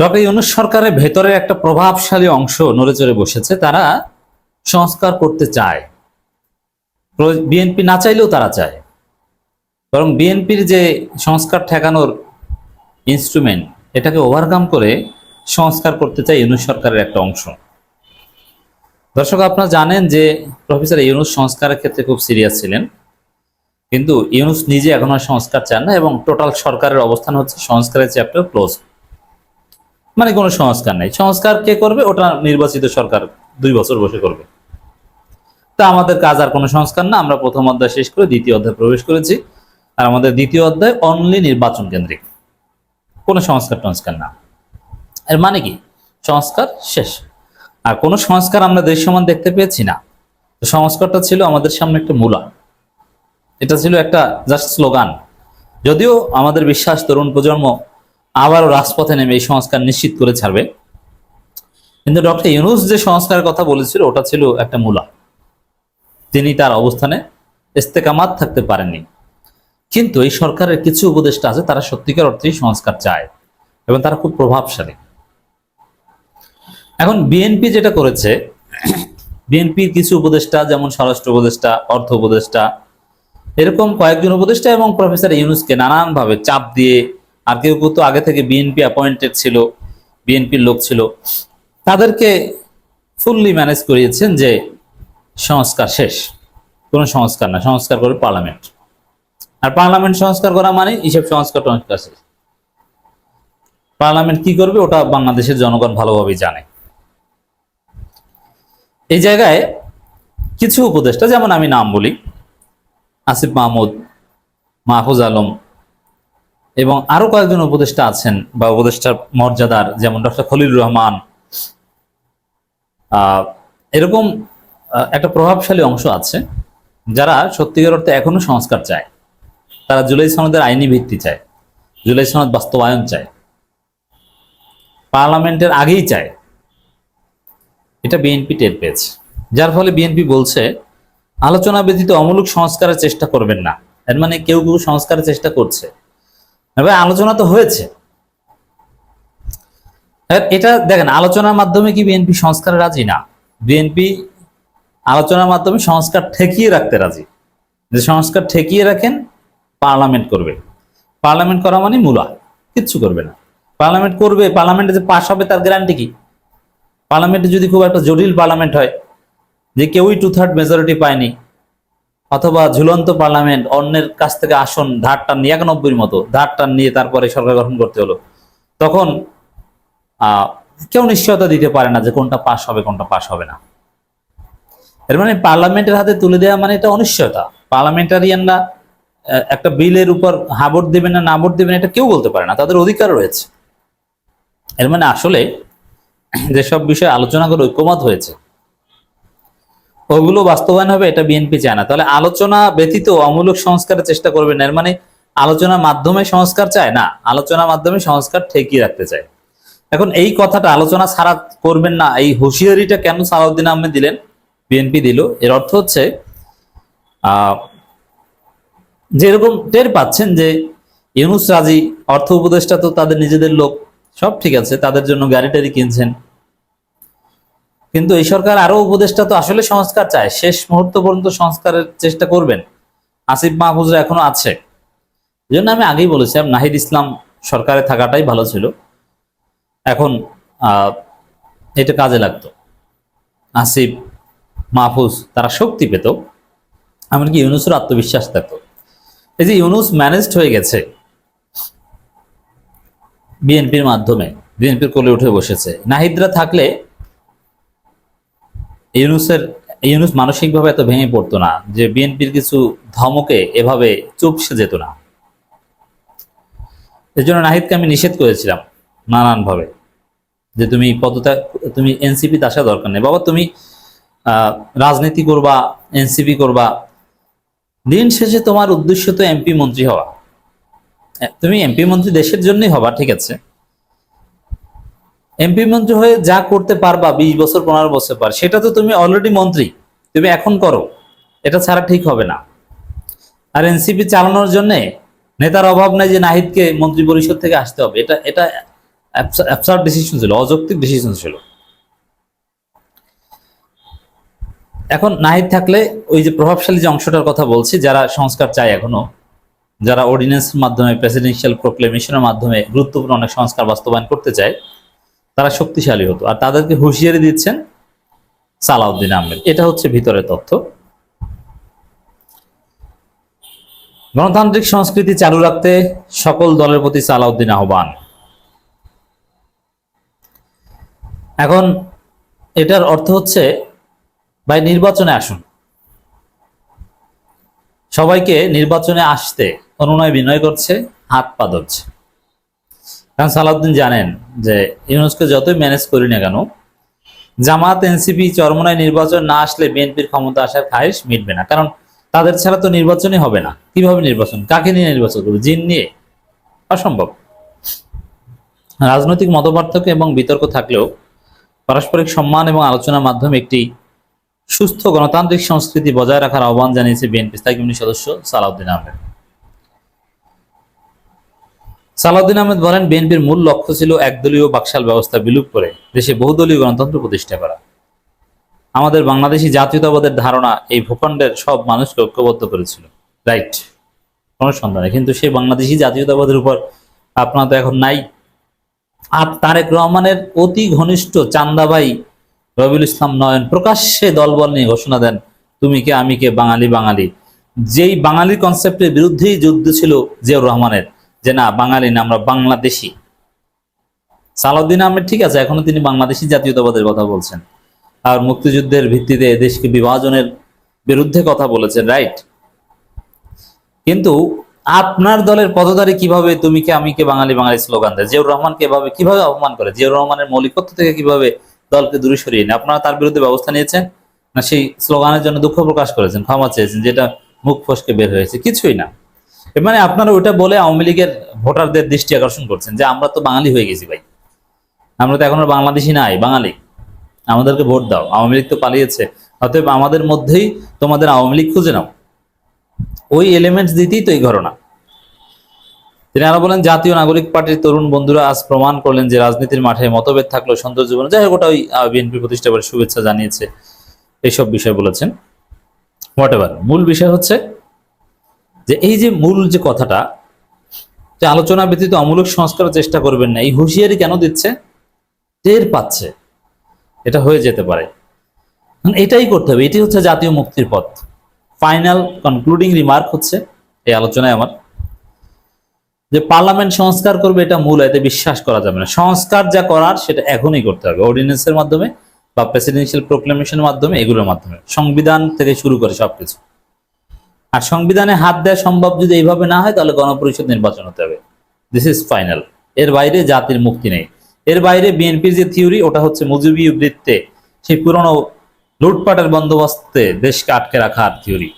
Doctor Yunus সরকারের ভেতরের একটা প্রভাবশালী অংশ নড়ে চড়ে বসেছে, তারা সংস্কার করতে চায়। বিএনপি না চাইলেও তারা চায়। বরং বিএনপির যে সংস্কার ঠেকানোর ইনস্ট্রুমেন্ট এটাকে ওভারকাম করে সংস্কার করতে চায় ইউনুস সরকারের একটা অংশ। দর্শক, আপনারা জানেন যে প্রফেসর ইউনুস সংস্কারের ক্ষেত্রে খুব সিরিয়াস ছিলেন। কিন্তু ইউনুস নিজে এখন আর সংস্কার চান না এবং টোটাল সরকারের অবস্থান হচ্ছে সংস্কারের চ্যাপ্টার ক্লোজ মানে কোনো সংস্কার নেই। সংস্কার কে করবে? ওটা নির্বাচিত সরকার দুই বছর বসে করবে। তা আমাদের কাজ আর কোনো সংস্কার না। আমরা প্রথম অধ্যায় শেষ করে দ্বিতীয় অধ্যায় প্রবেশ করেছি। আর আমাদের দ্বিতীয় অধ্যায় অনলি নির্বাচন কেন্দ্রিক। কোনো সংস্কার টংস্কার না। এর মানে কি? সংস্কার শেষ। আর কোনো সংস্কার আমরা দৃশ্যমান দেখতে পেয়েছি না। সংস্কারটা ছিল আমাদের সামনে একটা মূলা। এটা ছিল একটা জাস্ট স্লোগান যদিও আমাদের বিশ্বাস তরুণ প্রজন্ম আবারও রাজপথে নেমে এই সংস্কার নিশ্চিত করে ছাড়বে। কিন্তু ডক্টর ইউনুস যে সংস্কারের কথা বলেছিল, ওটা ছিল একটা মূলা। তিনি তার অবস্থানে ইস্তেকামাত থাকতে পারেননি। কিন্তু এই সরকারের কিছু উপদেষ্টা আছে, তারা সত্যিকার অর্থেই সংস্কার চায় এবং তারা খুব প্রভাবশালী। এখন বিএনপি যেটা করেছে, বিএনপির কিছু উপদেষ্টা, যেমন স্বরাষ্ট্র উপদেষ্টা, অর্থ উপদেষ্টা, এরকম কয়েকজন উপদেষ্টা এবং প্রফেসর ইউনুসকে নানানভাবে চাপ দিয়ে আর কেউ কেউ তো আগে থেকে বিএনপি অ্যাপয়েন্টেড ছিল বিএনপির লোক ছিল, তাদেরকে ফুললি ম্যানেজ করিয়েছেন যে সংস্কার শেষ। কোনো সংস্কার না, সংস্কার করে পার্লামেন্ট আর পার্লামেন্ট সংস্কার করা মানে হিসেব সংস্কার টংস্কার শেষ। পার্লামেন্ট কি করবে ওটা বাংলাদেশের জনগণ ভালোভাবেই জানে। এই জায়গায় কিছু উপদেষ্টা, যেমন আমি নাম বলি, আসিফ মাহমুদ, মাহফুজ আলম এবং আরও কয়েকজন উপদেষ্টা আছেন বা উপদেষ্টার মর্যাদার, যেমন ডক্টর খলিল রহমান। এরকম একটা প্রভাবশালী অংশ আছে যারা সত্যিকার অর্থে এখনও সংস্কার চায়। তারা জুলাই সনদের আইনি ভিত্তি চায়, জুলাই সনদ বাস্তবায়ন চায়, পার্লামেন্টের আগেই চায়। এটা বিএনপি টের পেয়েছে যার ফলে বিএনপি বলছে, আলোচনা ব্যতীত অমূলক সংস্কারের চেষ্টা করবেন না। এর মানে কেউ কেউ সংস্কারের চেষ্টা করছে। এবার আলোচনা তো হয়েছে। এটা দেখেন, আলোচনার মাধ্যমে কি বিএনপি সংস্কারে রাজি? না। বিএনপি আলোচনার মাধ্যমে সংস্কার ঠেকিয়ে রাখতে রাজি। যে সংস্কার ঠেকিয়ে রাখেন, পার্লামেন্ট করবে। পার্লামেন্ট করা মানে মূলা কিচ্ছু করবে না। পার্লামেন্ট করবে, পার্লামেন্টে যে পাশ হবে তার গ্যারান্টি কি? পার্লামেন্টে যদি খুব একটা জটিল পার্লামেন্ট হয়, যে কেউই টু থার্ড মেজরিটি পায়নি অথবা ঝুলন্ত পার্লামেন্ট অন্যের কাছ থেকে আসন ধার টান নিয়ে একানব্বইয়ের মতো ধার টান নিয়ে তারপরে সরকার গঠন করতে হলো। তখন কেউ নিশ্চয়তা দিতে পারে না যে কোনটা পাশ হবে, কোনটা পাশ হবে না। এর মানে পার্লামেন্টের হাতে তুলে দেওয়া মানে এটা অনিশ্চয়তা। পার্লামেন্টারিয়ানরা একটা বিলের উপর হা ভোট দেবেন না না ভোট দেবেন এটা কেউ বলতে পারে না, তাদের অধিকার রয়েছে। এর মানে আসলে, যেসব বিষয়ে আলোচনা করে ঐক্যমত হয়েছে ওগুলো বাস্তবায়ন হবে, এটা বিএনপি চায় না। তাহলে আলোচনা ব্যতীত অমূলক সংস্কারের চেষ্টা করবে না। মানে আলোচনার মাধ্যমে সংস্কার চায় না, আলোচনার মাধ্যমে সংস্কার ঠেকিয়ে রাখতে চায়। এখন এই কথাটা আলোচনা ছাড়া করবেন না, এই হুঁশিয়ারিটা কেন সালাউদ্দিন আহমেদ দিলেন? বিএনপি দিল। এর অর্থ হচ্ছে যেরকম টের পাচ্ছেন যে ইউনুস রাজি, অর্থ উপদেষ্টা তো তাদের নিজেদের লোক, সব ঠিক আছে, তাদের জন্য গাড়ি টাড়ি কিনছেন। কিন্তু এই সরকার আরও উপদেষ্টা তো আসলে সংস্কার চায়। শেষ মুহূর্ত পর্যন্ত সংস্কারের চেষ্টা করবেন। আসিফ মাহফুজরা এখনও আছে। এই জন্য আমি আগেই বলেছিলাম, নাহিদ ইসলাম সরকারে থাকাটাই ভালো ছিল। এখন এটা কাজে লাগতো। আসিফ মাহফুজ তারা শক্তি পেত। এমনকি ইউনুসের আত্মবিশ্বাস থাকতো। এই যে ইউনুস ম্যানেজড হয়ে গেছে, বিএনপির মাধ্যমে, বিএনপির কোলে উঠে বসেছে। নাহিদরা থাকলে ইউনুসের, ইউনুস মানসিকভাবে এত ভেঙে পড়তো না যে বিএনপির কিছু ধমকে এভাবে চুপসে যেত না। এর জন্য নাহিদকে আমি নিষেধ করেছিলাম নানানভাবে যে তুমি পদত্যাগ, তুমি এনসিপিতে আসা দরকার নেই। বাবা, তুমি রাজনীতি করবা, এনসিপি করবা, দিন শেষে তোমার উদ্দেশ্য তো এমপি মন্ত্রী হওয়া। তুমি এমপি মন্ত্রী দেশের জন্যই হবা, ঠিক আছে। এমপি মন্ত্রী হয়ে যা করতে পারবা, বিশ বছর, পনেরো বছর পর, সেটা তো তুমি অলরেডি মন্ত্রী। তুমি এখন করো। এটা ছাড়া ঠিক হবে না। আর এনসিপি চালানোর জন্য নেতার অভাব নাই যে নাহিদকে মন্ত্রী পরিষদ থেকে আসতে হবে। এটা এটা ডিসিশন ছিল, অযৌক্তিক ডিসিশন ছিল। এখন নাহিদ থাকলে ওই যে প্রভাবশালী যে অংশটার কথা বলছি, যারা সংস্কার চায় এখনও, যারা অর্ডিন্যান্সের মাধ্যমে প্রেসিডেন্সিয়াল প্রোক্লেমেশনের মাধ্যমে গুরুত্বপূর্ণ অনেক সংস্কার বাস্তবায়ন করতে চায় তারা শক্তিশালী হতো। আর তাদেরকে হুঁশিয়ারি দিচ্ছেন সালাউদ্দিন আহমেদ। এটা হচ্ছে ভিতরের তথ্য। গণতান্ত্রিক সংস্কৃতি চালু রাখতে সকল দলের প্রতি সালাউদ্দিন আহ্বান। এখন এটার অর্থ হচ্ছে, ভাই, নির্বাচনে আসুন। সবাইকে নির্বাচনে আসতে অনুনয় বিনয় করছে, হাত পা ধরছে। কারণ সালাউদ্দিন জানেন যে ইউনুসকে যতই ম্যানেজ করি না কেন, জামাত এনসিপি চরমনায় নির্বাচন না আসলে বিএনপির ক্ষমতা আসার খায়েশ মিটবে না। কারণ তাদের ছাড়া তো নির্বাচনই হবে না। কীভাবে নির্বাচন? কাকে নিয়ে নির্বাচন করবে? জিন নিয়ে? অসম্ভব। রাজনৈতিক মতপার্থক্য এবং বিতর্ক থাকলেও পারস্পরিক সম্মান এবং আলোচনার মাধ্যমে একটি সুস্থ গণতান্ত্রিক সংস্কৃতি বজায় রাখার আহ্বান জানিয়েছে বিএনপি স্থায়ী কমিটির সদস্য সালাউদ্দিন আহমেদ। সালাউদ্দিন আহমেদ বলেন, বিএনপির মূল লক্ষ্য ছিল একদলীয় বাকশাল ব্যবস্থা বিলুপ করে দেশে বহুদলীয় গণতন্ত্র প্রতিষ্ঠা করা। আমাদের বাংলাদেশি জাতীয়তাবাদের ধারণা এই ভূখণ্ডের সব মানুষকে ঐক্যবদ্ধ করেছিল। রাইট কোনো সন্দেহ নেই কিন্তু সেই বাংলাদেশি জাতীয়তাবাদের উপর আপনার তো এখন নাই। আর তারেক রহমানের অতি ঘনিষ্ঠ চান্দাভাই রবিউল ইসলাম নয়ন প্রকাশ্যে দলবল নিয়ে ঘোষণা দেন, তুমি কে, আমি কে, বাঙালি বাঙালি। যেই বাঙালি কনসেপ্টের বিরুদ্ধেই যুদ্ধ ছিল জিয়াউর রহমানের যে না, বাঙালি না, আমরা বাংলাদেশি। সালাউদ্দিন আহমেদ ঠিক আছে, এখনও তিনি বাংলাদেশি জাতীয়তাবাদের কথা বলছেন। আর মুক্তিযুদ্ধের ভিত্তিতে দেশকে বিভাজনের বিরুদ্ধে কথা বলেছেন, রাইট? কিন্তু আপনার দলের পদধারী কীভাবে তুমি কে আমি কে বাঙালি বাঙালি স্লোগান দেয়? জিয়াউর রহমানকে এভাবে কীভাবে অপমান করে? জিয়াউর রহমানের মৌলিকত্ব থেকে কীভাবে দলকে দূরে সরিয়ে নেয়? আপনারা তার বিরুদ্ধে ব্যবস্থা নিয়েছেন না, সেই স্লোগানের জন্য দুঃখ প্রকাশ করেছেন, ক্ষমা চেয়েছেন, যেটা মুখ ফসকে বের হয়েছে, কিছুই না। মানে আপনারা ওইটা বলে আওয়ামী লীগের ভোটারদের দৃষ্টি আকর্ষণ করছেন যে আমরা তো বাঙালি হয়ে গেছি ভাই। আমরা তো এখন আর বাংলাদেশি নাই, বাঙালি। আমাদেরকে ভোট দাও, আওয়ামী লীগ তো পালিয়েছে। অতএব আমাদের মধ্যেই তোমাদের আওয়ামী লীগ খুঁজে নাও। ওই এলিমেন্টস দিতেই তো এই ঘটনা। তিনি আরও বলেন, জাতীয় নাগরিক পার্টির তরুণ বন্ধুরা আজ প্রমাণ করলেন যে রাজনীতির মাঠে মতভেদ থাকলেও সৌন্দর্য জীবনে। যাই হোক, ওটা ওই বিএনপি প্রতিষ্ঠা করে শুভেচ্ছা জানিয়েছে, এইসব বিষয় বলেছেন। হোয়াট মূল বিষয় হচ্ছে যে এই যে মূল যে কথাটা, যে আলোচনা ব্যতীত অমূলক সংস্কারের চেষ্টা করবেন না, এই হুঁশিয়ারি কেন দিচ্ছে? টের পাচ্ছে। এটা হয়ে যেতে পারে। এটাই করতে হবে, এটি হচ্ছে জাতীয় মুক্তির পথ। ফাইনাল কনক্লুডিং রিমার্ক হচ্ছে এই আলোচনায় আমার। যে পার্লামেন্ট সংস্কার করবে এটা মূল, এতে বিশ্বাস করা যাবে না। সংস্কার যা করার সেটা এখনই করতে হবে। অর্ডিন্যান্সের মাধ্যমে বা প্রেসিডেন্সিয়াল প্রোক্লেমেশনের মাধ্যমে, এগুলোর মাধ্যমে। সংবিধান থেকে শুরু করে সবকিছু। আর সংবিধানে হাত দেওয়া সম্ভব যদি এইভাবে না হয়, তাহলে গণপরিষদ নির্বাচন হতে হবে। দিস ইজ ফাইনাল এর বাইরে জাতির মুক্তি নেই। এর বাইরে বিএনপির যে থিওরি, ওটা হচ্ছে মুজিবীয় বৃত্তে সেই পুরনো লুটপাটের বন্দোবস্তে দেশকে আটকে রাখার থিওরি।